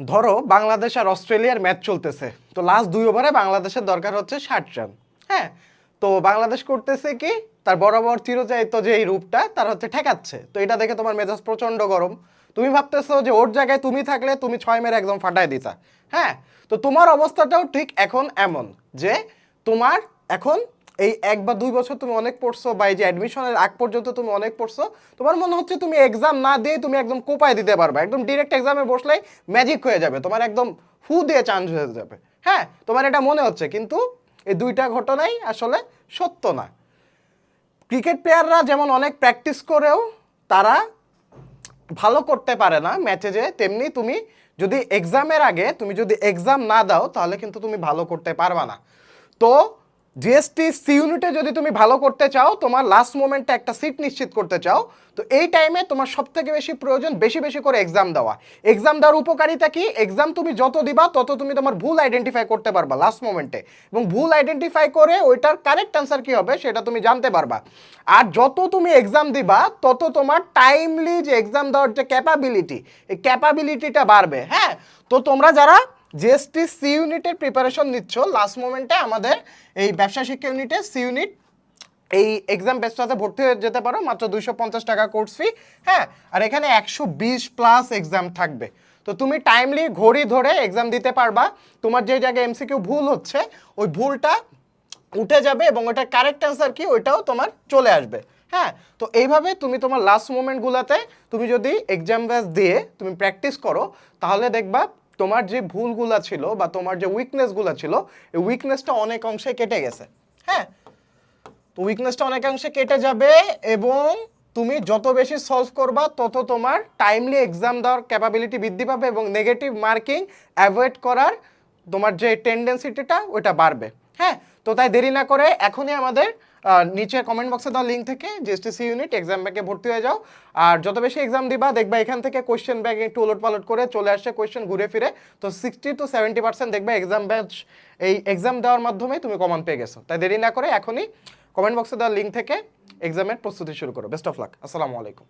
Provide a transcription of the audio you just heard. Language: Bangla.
ধরো বাংলাদেশ আর অস্ট্রেলিয়ার ম্যাচ চলতেছে, তো লাস্ট দুই ওভারে বাংলাদেশের দরকার হচ্ছে ষাট রান হ্যাঁ? তো বাংলাদেশ করতেছে কি, তার বরাবর চিরচারিত যে এই রূপটা, তার হচ্ছে ঠেকাচ্ছে, তো এটা দেখে তোমার মেজাজ প্রচণ্ড গরম। তুমি ভাবতেছো যে ওর জায়গায় তুমি থাকলে তুমি ছয় মেরে একদম ফাটায় দিতা হ্যাঁ? তো তোমার অবস্থাটাও ঠিক এখন এমন যে তোমার এখন এই এক বা দুই বছর তুমি অনেক পড়ছো বা এই যে অ্যাডমিশনের আগ পর্যন্ত তুমি অনেক পড়ছো, তোমার মনে হচ্ছে তুমি এক্সাম না দিয়ে তুমি একদম কোপায় দিতে পারবে। একদম ডিরেক্ট এক্সামে বসলেই ম্যাজিক হয়ে যাবে, তোমার একদম ফু দিয়ে চান্স হয়ে যাবে। হ্যাঁ তোমার এটা মনে হচ্ছে, কিন্তু এই দুইটা ঘটনাই আসলে সত্য না। ক্রিকেট প্লেয়াররা যেমন অনেক প্র্যাকটিস করেও তারা ভালো করতে পারে না ম্যাচে যে, তেমনি তুমি যদি এক্সামের আগে তুমি যদি এক্সাম না দাও, তাহলে কিন্তু তুমি ভালো করতে পারবা না। তো জিএসটি সি ইউনিটে যদি তুমি ভালো করতে চাও, তোমার লাস্ট মোমেন্টে একটা সিট নিশ্চিত করতে চাও, তো এই টাইমে তোমার সব থেকে বেশি প্রয়োজন বেশি বেশি করে এক্সাম দেওয়া। এক্সাম দেওয়ার উপকারিতা কি? এক্সাম তুমি যত দিবা, তত তুমি তোমার ভুল আইডেন্টিফাই করতে পারবা লাস্ট মোমেন্টে এবং ভুল আইডেন্টিফাই করে ওইটার কারেক্ট অ্যান্সার কি হবে সেটা তুমি জানতে পারবা। আর যত তুমি এক্সাম দিবা, তত তোমার টাইমলি যে এক্সাম দেওয়ার যে ক্যাপাবিলিটি এই ক্যাপাবিলিটিটা বাড়বে হ্যাঁ? তো তোমরা যারা জিএসটি সি ইউনিটের প্রিপারেশন নিচ্ছ। লাস্ট মোমেন্টে আমাদের এই ব্যবসা শিক্ষা ইউনিটে সি ইউনিট এই এক্সাম বেস্টটাতে ভর্তি হয়ে যেতে পারো। মাত্র দুইশো পঞ্চাশ টাকা কোর্স ফি হ্যাঁ? আর এখানে একশো বিশ প্লাস এক্সাম থাকবে। তো তুমি টাইমলি ঘড়ি ধরে এক্সাম দিতে পারবা। তোমার যে জায়গায় এমসিকিউ ভুল হচ্ছে, ওই ভুলটা উঠে যাবে এবং ওটার কারেক্ট অ্যান্সার কি, ওইটাও তোমার চলে আসবে। হ্যাঁ? তো এইভাবে তুমি তোমার লাস্ট মোমেন্টগুলোতে তুমি যদি এক্সাম ব্যাস দিয়ে তুমি প্র্যাকটিস করো, তাহলে দেখবা তোমার যে ভুলগুলো ছিল বা তোমার যে উইকনেসগুলো ছিল, এই উইকনেসটা অনেক অংশে কেটে গেছে। হ্যাঁ? তো উইকনেসটা অনেকাংশে কেটে যাবে এবং তুমি যত বেশি সলভ করবা, তত তোমার টাইমলি এক্সাম দেওয়ার ক্যাপাবিলিটি বৃদ্ধি পাবে এবং নেগেটিভ মার্কিং অ্যাভয়েড করার তোমার যে টেন্ডেন্সিটিটা ওইটা বাড়বে। হ্যাঁ? তো তাই দেরি না করে এখনই আমাদের নিচে কমেন্ট বক্সে দেওয়া লিঙ্ক থেকে জিএসটিসি ইউনিট এক্সাম ব্যাগে ভর্তি হয়ে যাও। আর যত বেশি এক্সাম দিবা, দেখবা এখান থেকে কোয়েশ্চেন ব্যাগে একটু উলট পালট করে চলে আসছে কোয়েশ্চেন ঘুরে ফিরে। তো সিক্সটি টু সেভেন্টি পার্সেন্ট দেখবে এক্সাম ব্যাচ এই এক্সাম দেওয়ার মাধ্যমে তুমি কমান পেয়ে গেছো। তাই দেরি না করে এখনই কমেন্ট বক্সে দেওয়া লিঙ্ক থেকে এক্সামের প্রস্তুতি শুরু করো। বেস্ট অফ লাক আসসালামু আলাইকুম।